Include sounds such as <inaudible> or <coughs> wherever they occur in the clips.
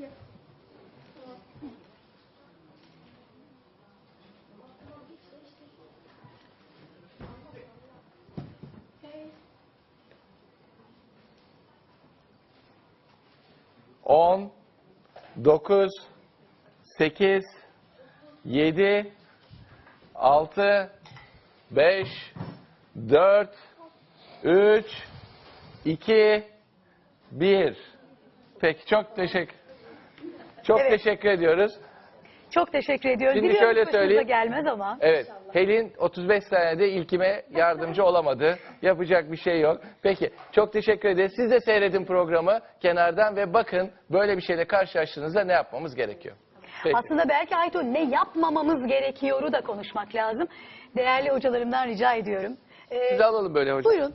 iki. On, dokuz, sekiz, yedi, altı, beş, dört, üç, iki, bir. Peki çok teşekkür çok Evet. teşekkür ediyoruz. Çok teşekkür ediyoruz. Şimdi Biliyorum şöyle başınıza söyleyeyim. gelmez ama. Evet, Helin 35 senede ilkime yardımcı olamadı. Yapacak bir şey yok. Peki, çok teşekkür ederiz. Siz de seyredin programı kenardan ve bakın böyle bir şeyle karşılaştığınızda ne yapmamız gerekiyor. Peki. Aslında belki Aytun ne yapmamamız gerekiyoru da konuşmak lazım. Değerli hocalarımdan rica ediyorum. Ee, Sizi alalım böyle hocam. buyurun.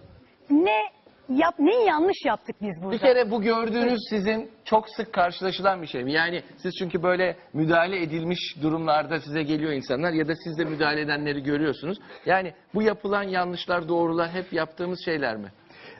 Ne yap neyi yanlış yaptık biz burada? Bir kere bu gördüğünüz sizin çok sık karşılaşılan bir şey mi? Yani siz çünkü böyle müdahale edilmiş durumlarda size geliyor insanlar ya da siz de müdahale edenleri görüyorsunuz. Yani bu yapılan yanlışlar, doğrular hep yaptığımız şeyler mi?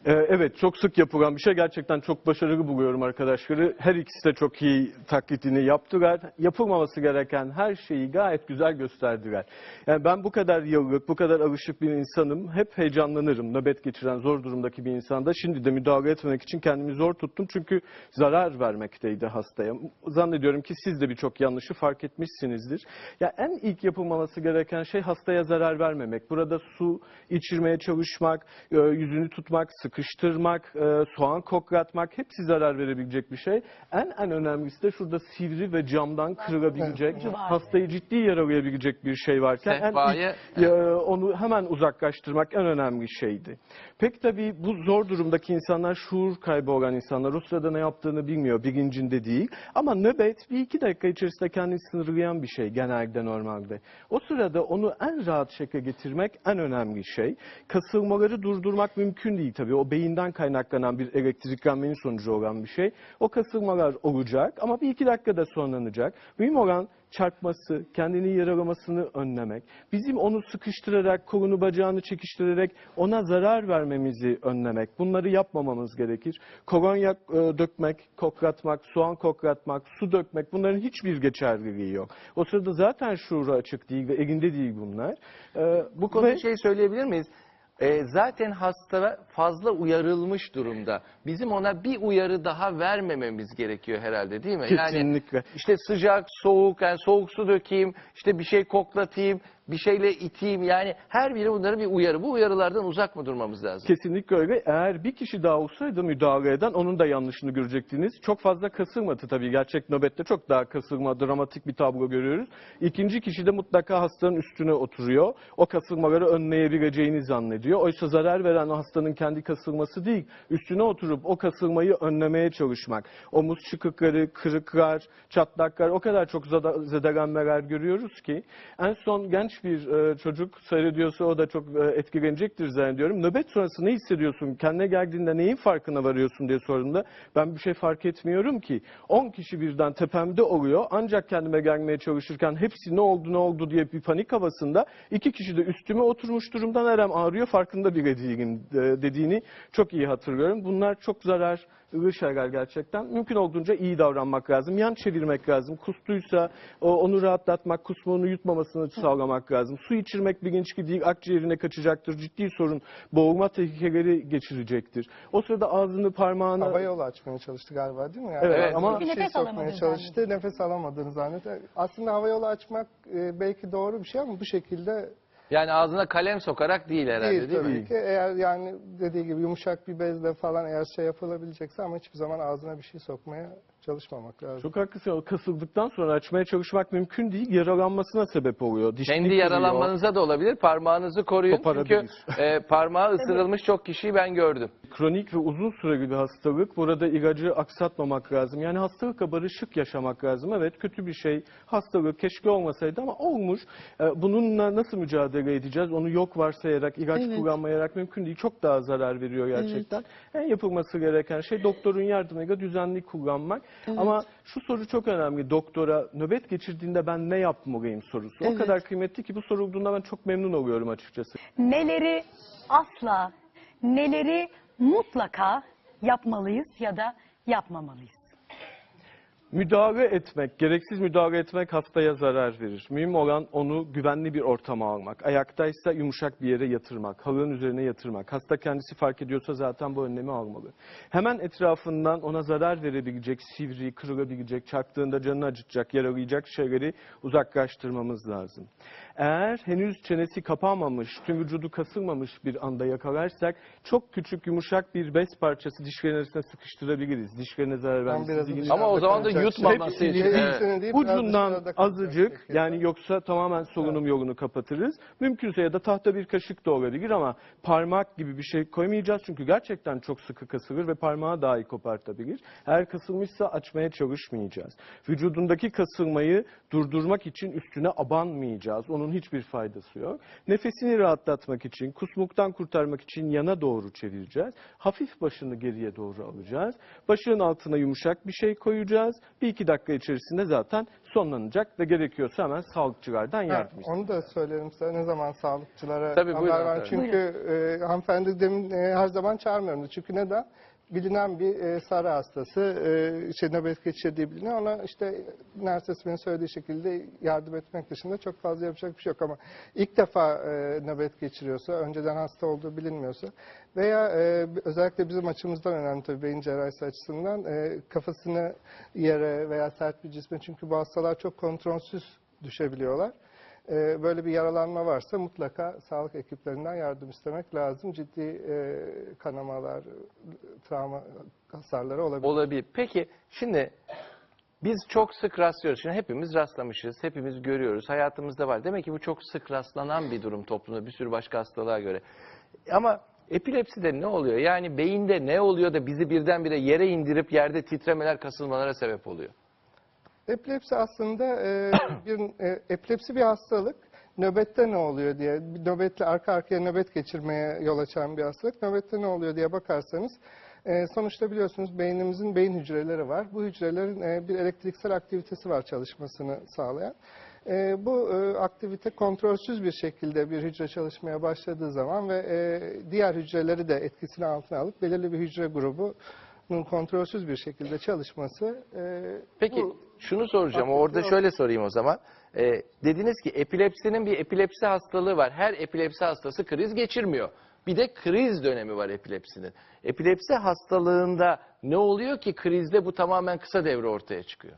Ee, Evet çok sık yapılan bir şey. Gerçekten çok başarılı buluyorum arkadaşları. Her ikisi de çok iyi taklidini yaptılar. Yapılmaması gereken her şeyi gayet güzel gösterdiler. Yani ben bu kadar yıllık, bu kadar alışık bir insanım. Hep heyecanlanırım. Nöbet geçiren zor durumdaki bir insanda. Şimdi de müdahale etmek için kendimi zor tuttum. Çünkü zarar vermekteydi hastaya. Zannediyorum ki siz de birçok yanlışı fark etmişsinizdir. Ya en ilk yapılmaması gereken şey hastaya zarar vermemek. Burada su içirmeye çalışmak, e, yüzünü tutmak, sıkıştırmak, e, soğan koklatmak hepsi zarar verebilecek bir şey. En en önemlisi de şurada sivri ve camdan kırılabilecek, hastayı ciddi yaralayabilecek bir şey varken en Sehpayı, e, onu hemen uzaklaştırmak en önemli şeydi. Pek tabii bu zor durumdaki insanlar şuur kaybı olan insanlar o sırada ne yaptığını bilmiyor, bilincinde değil. Ama nöbet bir iki dakika içerisinde kendini sınırlayan bir şey genelde normalde. O sırada onu en rahat şekilde getirmek en önemli şey. Kasılmaları durdurmak mümkün değil tabii. O beyinden kaynaklanan bir elektriklenmenin sonucu olan bir şey. O kasılmalar olacak ama bir iki dakikada sonlanacak. Mühim olan çarpması, kendini yaralamasını önlemek. Bizim onu sıkıştırarak, kolunu bacağını çekiştirerek ona zarar vermemizi önlemek. Bunları yapmamamız gerekir. Kolonya e, dökmek, koklatmak, soğan koklatmak, su dökmek bunların hiçbir geçerliliği yok. O sırada zaten şuuru açık değil ve elinde değil bunlar. E, Bu konuda ve- şey söyleyebilir miyiz? Ee, zaten hasta fazla uyarılmış durumda. Bizim ona bir uyarı daha vermememiz gerekiyor herhalde değil mi? Yani Kesinlikle. işte sıcak, soğuk, yani soğuk su dökeyim, işte bir şey koklatayım, bir şeyle iteyim. Yani her biri bunların bir uyarı. Bu uyarılardan uzak mı durmamız lazım? Kesinlikle öyle. Eğer bir kişi daha olsaydı müdahale eden onun da yanlışını görecektiniz. Çok fazla kasılmadı tabii. Gerçek nöbette çok daha kasılma, dramatik bir tablo görüyoruz. İkinci kişi de mutlaka hastanın üstüne oturuyor. O kasılmaları önleyebileceğini zannediyor. Oysa zarar veren hastanın kendi kasılması değil, üstüne oturup o kasılmayı önlemeye çalışmak. Omuz çıkıkları, kırıklar, çatlaklar o kadar çok zedelenmeler görüyoruz ki. En son genç bir e, çocuk seyrediyorsa o da çok e, etkilenecektir zannediyorum. Nöbet sonrası ne hissediyorsun? Kendine geldiğinde neyin farkına varıyorsun diye sorduğumda ben bir şey fark etmiyorum ki. 10 kişi birden tepemde oluyor. Ancak kendime gelmeye çalışırken hepsi ne oldu ne oldu diye bir panik havasında iki kişi de üstüme oturmuş durumda nerem ağrıyor farkında bile değilim e, dediğini çok iyi hatırlıyorum. Bunlar çok zarar şeyler gerçekten. Mümkün olduğunca iyi davranmak lazım. Yan çevirmek lazım. Kustuysa onu rahatlatmak, kusmuğunu yutmamasını sağlamak lazım. Su içirmek bilinçli değil, akciğerine kaçacaktır. Ciddi sorun. Boğulma tehlikeleri geçirecektir. O sırada ağzını parmağını... Hava yolu açmaya çalıştı galiba değil mi? Yani Evet, ağzına ama- bir Çünkü şey nefes sokmaya alamadığını çalıştı. Nefes alamadığını zannetti. Aslında hava yolu açmak e, belki doğru bir şey ama bu şekilde Yani ağzına kalem sokarak değil herhalde değil, değil, tabii mi? ki. Eğer yani dediği gibi yumuşak bir bezle falan eğer şey yapılabilecekse ama hiçbir zaman ağzına bir şey sokmaya çalışmamak lazım. Çok haklısın. O kasıldıktan sonra açmaya çalışmak mümkün değil. Yaralanmasına sebep oluyor. Dişini Kendi kırıyor. yaralanmanıza da olabilir. Parmağınızı koruyun. Çünkü e, parmağı <laughs> ısırılmış çok kişiyi ben gördüm. Kronik ve uzun süreli bir hastalık. Burada ilacı aksatmamak lazım. Yani hastalıkla barışık yaşamak lazım. Evet kötü bir şey. Hastalık keşke olmasaydı ama olmuş. Ee, Bununla nasıl mücadele edeceğiz? Onu yok varsayarak, ilaç Evet. kullanmayarak mümkün değil. Çok daha zarar veriyor gerçekten. En yapılması gereken şey doktorun yardımıyla düzenli kullanmak. Ama şu soru çok önemli. Doktora nöbet geçirdiğinde ben ne yapmalıyım sorusu. O Evet. kadar kıymetli ki bu sorulduğunda ben çok memnun oluyorum açıkçası. Neleri asla, neleri mutlaka yapmalıyız ya da yapmamalıyız. Müdahale etmek, gereksiz müdahale etmek hastaya zarar verir. Mühim olan onu güvenli bir ortama almak. Ayaktaysa yumuşak bir yere yatırmak, halının üzerine yatırmak. Hasta kendisi fark ediyorsa zaten bu önlemi almalı. Hemen etrafından ona zarar verebilecek, sivri, kırılabilecek, çarptığında canını acıtacak, yaralayacak şeyleri uzaklaştırmamız lazım. Eğer henüz çenesi kapanmamış, tüm vücudu kasılmamış bir anda yakalarsak çok küçük yumuşak bir bez parçası dişlerin arasına sıkıştırabiliriz. Dişlerine zarar vermesi. Ama o zaman da kalacak. yutmaması Hepsi için, evet. hepsini Ucundan azıcık yani yoksa tamamen solunum yolunu kapatırız. Mümkünse ya da tahta bir kaşık da olabilir ama parmak gibi bir şey koymayacağız. Çünkü gerçekten çok sıkı kasılır ve parmağı dahi kopartabilir. Eğer kasılmışsa açmaya çalışmayacağız. Vücudundaki kasılmayı durdurmak için üstüne abanmayacağız. Onun hiçbir faydası yok. Nefesini rahatlatmak için, kusmuktan kurtarmak için yana doğru çevireceğiz. Hafif başını geriye doğru alacağız. Başının altına yumuşak bir şey koyacağız. Bir iki dakika içerisinde zaten sonlanacak ve gerekiyorsa hemen sağlıkçılardan yardım isteyin. onu da söylerim size ne zaman sağlıkçılara Tabii, buyurun haber ver. efendim. Çünkü e, hanımefendi demin e, her zaman çağırmıyorum. Çünkü neden? Bilinen bir e, sarı hastası e, şey, nöbet geçirdiği biliniyor. Ona işte Nersesi'nin söylediği şekilde yardım etmek dışında çok fazla yapacak bir şey yok ama ilk defa e, nöbet geçiriyorsa, önceden hasta olduğu bilinmiyorsa veya e, özellikle bizim açımızdan önemli tabii beyin cerrahisi açısından e, kafasını yere veya sert bir cisme çünkü bu hastalar çok kontrolsüz düşebiliyorlar. Ee, böyle bir yaralanma varsa mutlaka sağlık ekiplerinden yardım istemek lazım. Ciddi e, kanamalar, travma hasarları olabilir. Olabilir. Peki şimdi biz çok sık rastlıyoruz. Şimdi hepimiz rastlamışız, hepimiz görüyoruz. Hayatımızda var. Demek ki bu çok sık rastlanan bir durum toplumda bir sürü başka hastalığa göre. Ama epilepside ne oluyor? Yani beyinde ne oluyor da bizi birdenbire yere indirip yerde titremeler, kasılmalara sebep oluyor? Epilepsi aslında e, <coughs> bir e, epilepsi bir hastalık. Nöbette ne oluyor diye, nöbetle arka arkaya nöbet geçirmeye yol açan bir hastalık. Nöbette ne oluyor diye bakarsanız e, sonuçta biliyorsunuz beynimizin beyin hücreleri var. Bu hücrelerin e, bir elektriksel aktivitesi var çalışmasını sağlayan. E, bu e, aktivite kontrolsüz bir şekilde bir hücre çalışmaya başladığı zaman ve e, diğer hücreleri de etkisini altına alıp belirli bir hücre grubunun kontrolsüz bir şekilde çalışması e, Peki bu- şunu soracağım. Aktivite Orada yok. şöyle sorayım o zaman. Ee, dediniz ki epilepsinin bir epilepsi hastalığı var. Her epilepsi hastası kriz geçirmiyor. Bir de kriz dönemi var epilepsinin. Epilepsi hastalığında ne oluyor ki krizde bu tamamen kısa devre ortaya çıkıyor?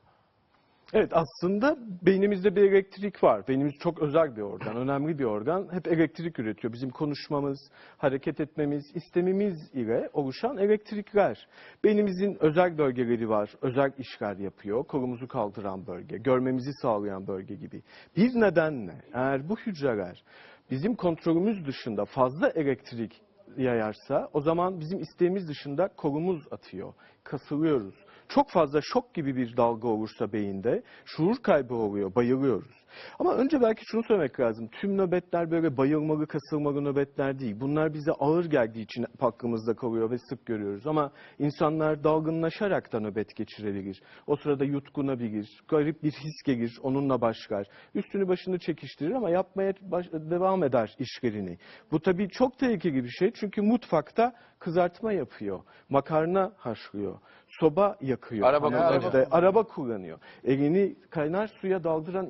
Evet aslında beynimizde bir elektrik var. Beynimiz çok özel bir organ, önemli bir organ. Hep elektrik üretiyor. Bizim konuşmamız, hareket etmemiz, istemimiz ile oluşan elektrikler. Beynimizin özel bölgeleri var, özel işler yapıyor. Kolumuzu kaldıran bölge, görmemizi sağlayan bölge gibi. Bir nedenle eğer bu hücreler bizim kontrolümüz dışında fazla elektrik yayarsa o zaman bizim isteğimiz dışında kolumuz atıyor, kasılıyoruz. Çok fazla şok gibi bir dalga olursa beyinde şuur kaybı oluyor, bayılıyoruz. Ama önce belki şunu söylemek lazım. Tüm nöbetler böyle bayılmalı, kasılmalı nöbetler değil. Bunlar bize ağır geldiği için aklımızda kalıyor ve sık görüyoruz. Ama insanlar dalgınlaşarak da nöbet geçirebilir. O sırada yutkunabilir, garip bir his gelir, onunla başlar. Üstünü başını çekiştirir ama yapmaya baş- devam eder işlerini. Bu tabii çok tehlikeli bir şey çünkü mutfakta kızartma yapıyor, makarna haşlıyor, soba yakıyor. Araba evde araba kullanıyor. Elini kaynar suya daldıran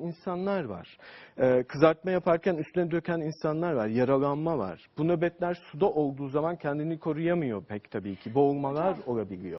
insanlar var. Ee, kızartma yaparken üstüne döken insanlar var. Yaralanma var. Bu nöbetler suda olduğu zaman kendini koruyamıyor pek tabii ki. Boğulmalar olabiliyor.